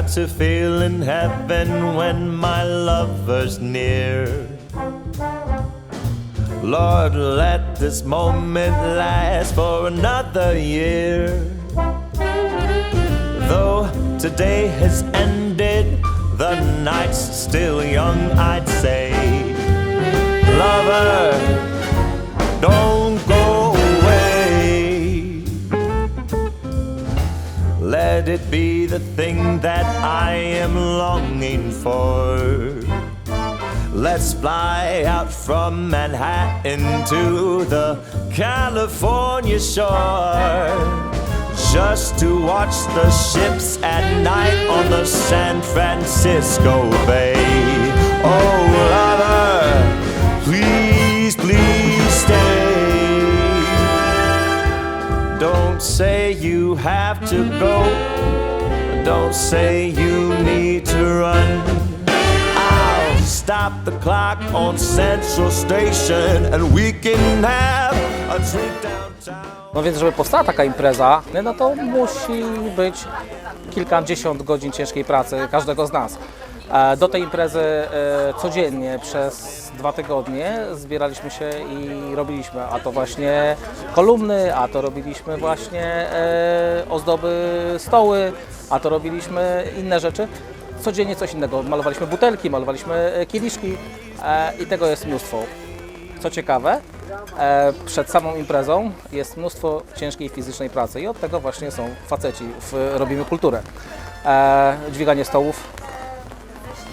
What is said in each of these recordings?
To feel in heaven when my lover's near. Lord, let this moment last for another year. Though today has ended, the night's still young, I'd say. Lover, don't Let it be the thing that I am longing for. Let's fly out from Manhattan to the California shore. Just to watch the ships at night on the San Francisco Bay. Oh, lover, please, please you have to go. Don't say you need to run. I'll stop the clock on Central Station and we can have a downtown. No więc, żeby powstała taka impreza, no to musi być kilkadziesiąt godzin ciężkiej pracy każdego z nas. Do tej imprezy e, codziennie przez dwa tygodnie zbieraliśmy się i robiliśmy, a to właśnie kolumny, a to robiliśmy właśnie e, ozdoby stoły, a to robiliśmy inne rzeczy. Codziennie coś innego. Malowaliśmy butelki, malowaliśmy e, kieliszki i tego jest mnóstwo. Co ciekawe, przed samą imprezą jest mnóstwo ciężkiej fizycznej pracy i od tego właśnie są faceci w Robimy Kulturę. Dźwiganie stołów,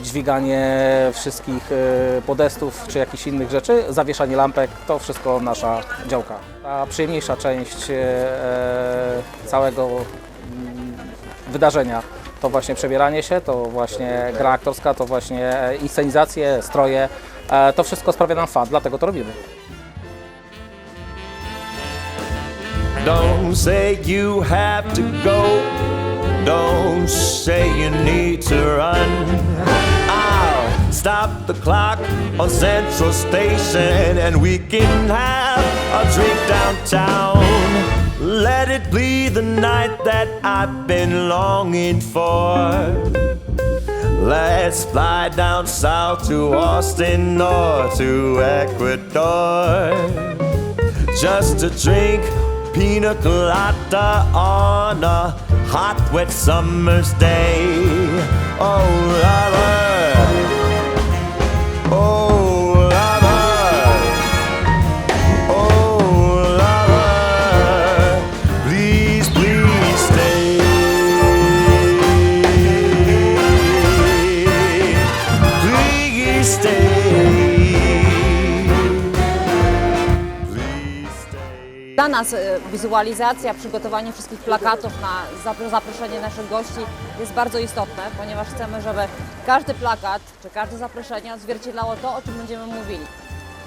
dźwiganie wszystkich e, podestów czy jakichś innych rzeczy, zawieszanie lampek, to wszystko nasza działka. Ta przyjemniejsza część e, e, całego mm, wydarzenia to właśnie przebieranie się, to właśnie gra aktorska, to właśnie inscenizacje, stroje. To wszystko sprawia nam fan, dlatego to robimy. Don't say you have to go. Don't say you need to stop the clock on Central Station and we can have a drink downtown. Let it be the night that I've been longing for. Let's fly down south to Austin or to Ecuador just to drink pina colada on a hot, wet summer's day. Oh, lover. Dla nas e, wizualizacja, przygotowanie wszystkich plakatów na zapro- zaproszenie naszych gości jest bardzo istotne, ponieważ chcemy, żeby każdy plakat czy każde zaproszenie odzwierciedlało to, o czym będziemy mówili.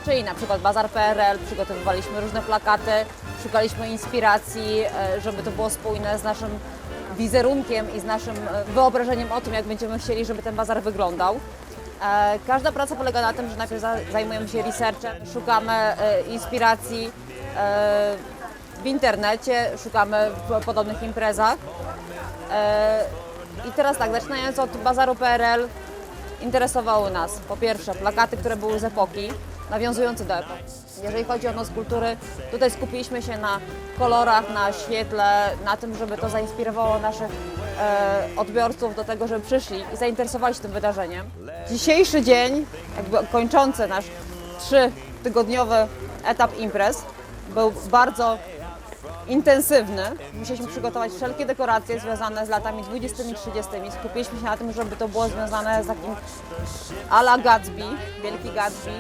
Czyli na przykład Bazar PRL, przygotowywaliśmy różne plakaty, szukaliśmy inspiracji, e, żeby to było spójne z naszym wizerunkiem i z naszym e, wyobrażeniem o tym, jak będziemy chcieli, żeby ten bazar wyglądał. Każda praca polega na tym, że najpierw za- zajmujemy się researchem, szukamy inspiracji w internecie, szukamy w podobnych imprezach. E, I teraz tak, zaczynając od bazaru PRL, interesowały nas po pierwsze plakaty, które były z epoki, nawiązujące do epoki. Jeżeli chodzi o noc kultury, tutaj skupiliśmy się na kolorach, na świetle, na tym, żeby to zainspirowało naszych e, odbiorców do tego, żeby przyszli i zainteresowali się tym wydarzeniem. Dzisiejszy dzień, jakby kończący nasz trzytygodniowy etap imprez, był bardzo intensywny. Musieliśmy przygotować wszelkie dekoracje związane z latami 20 i 30. Skupiliśmy się na tym, żeby to było związane z takim a la Gatsby, Wielki Gatsby.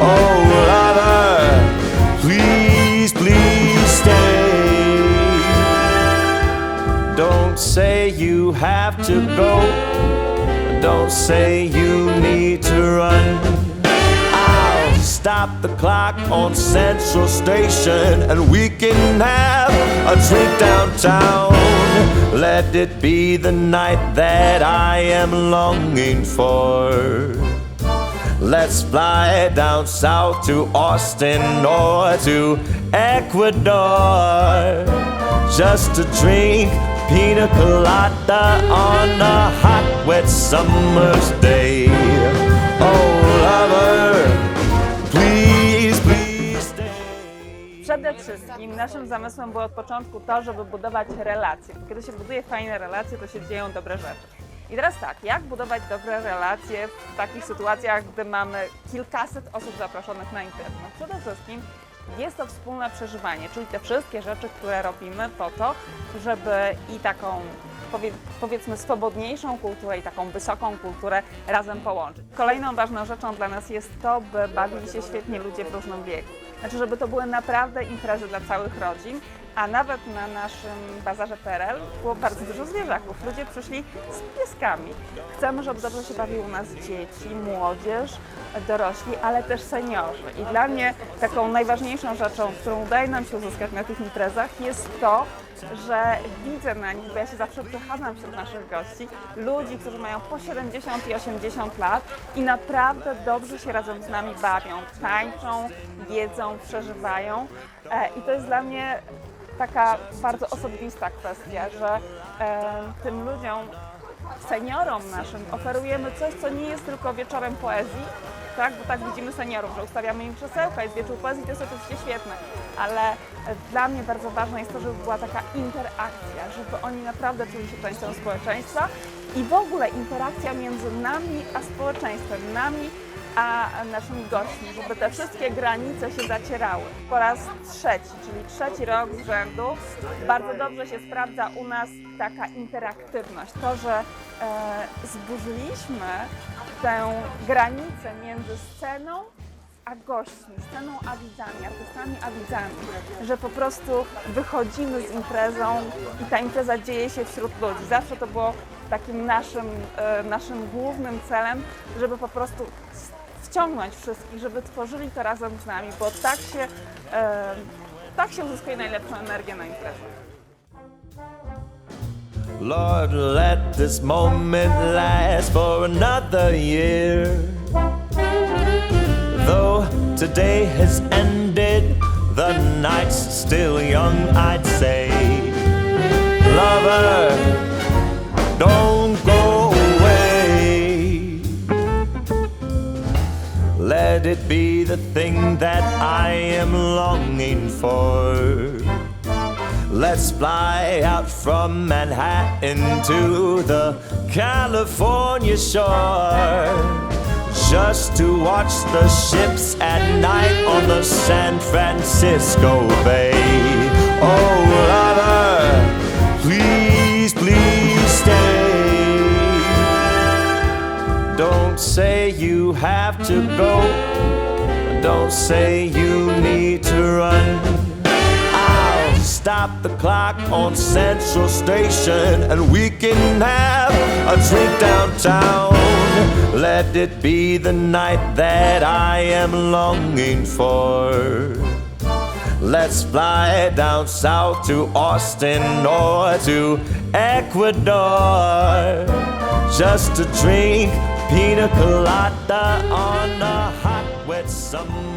Oh, please, please stay. Don't say you have to go. Don't say you need to run. Stop the clock on Central Station and we can have a drink downtown. Let it be the night that I am longing for. Let's fly down south to Austin or to Ecuador just to drink pina colada on a hot, wet summer's day. Wszystkim naszym zamysłem było od początku to, żeby budować relacje. Kiedy się buduje fajne relacje, to się dzieją dobre rzeczy. I teraz tak, jak budować dobre relacje w takich sytuacjach, gdy mamy kilkaset osób zaproszonych na imprezę? No przede wszystkim jest to wspólne przeżywanie, czyli te wszystkie rzeczy, które robimy po to, żeby i taką powie, powiedzmy swobodniejszą kulturę i taką wysoką kulturę razem połączyć. Kolejną ważną rzeczą dla nas jest to, by bawili się świetnie ludzie w różnym wieku. Znaczy, żeby to były naprawdę imprezy dla całych rodzin, a nawet na naszym bazarze PRL było bardzo dużo zwierzaków. Ludzie przyszli z pieskami. Chcemy, żeby dobrze się bawiły u nas dzieci, młodzież, dorośli, ale też seniorzy. I dla mnie taką najważniejszą rzeczą, którą udaje nam się uzyskać na tych imprezach jest to, że widzę na nich, bo ja się zawsze przechadzam wśród naszych gości, ludzi, którzy mają po 70 i 80 lat i naprawdę dobrze się razem z nami bawią, tańczą, jedzą, przeżywają. E, I to jest dla mnie taka bardzo osobista kwestia, że e, tym ludziom seniorom naszym oferujemy coś, co nie jest tylko wieczorem poezji, tak? Bo tak widzimy seniorów, że ustawiamy im krzesełka, jest wieczór poezji, to jest oczywiście świetne, ale e, dla mnie bardzo ważne jest to, żeby była taka interakcja, żeby oni naprawdę czuli się częścią społeczeństwa i w ogóle interakcja między nami a społeczeństwem, nami a naszymi gośćmi, żeby te wszystkie granice się zacierały. Po raz trzeci, czyli trzeci rok z rzędu, bardzo dobrze się sprawdza u nas taka interaktywność. To, że e, zburzyliśmy tę granicę między sceną a gośćmi, sceną a widzami, artystami a widzami, że po prostu wychodzimy z imprezą i ta impreza dzieje się wśród ludzi. Zawsze to było takim naszym, e, naszym głównym celem, żeby po prostu wciągnąć wszystkich, żeby tworzyli to razem z nami, bo tak się, e, tak się uzyskuje najlepszą energię na imprezę. Lord, let this moment last for another year. Though today has ended, the night's still young, I'd say. Lover, don't go away. Let it be the thing that I am longing for. Let's fly out from Manhattan to the California shore. Just to watch the ships at night on the San Francisco Bay. Oh, lover, please, please stay. Don't say you have to go. Don't say you need stop the clock on Central Station and we can have a drink downtown. Let it be the night that I am longing for. Let's fly down south to Austin or to Ecuador. Just to drink pina colada on a hot, wet summer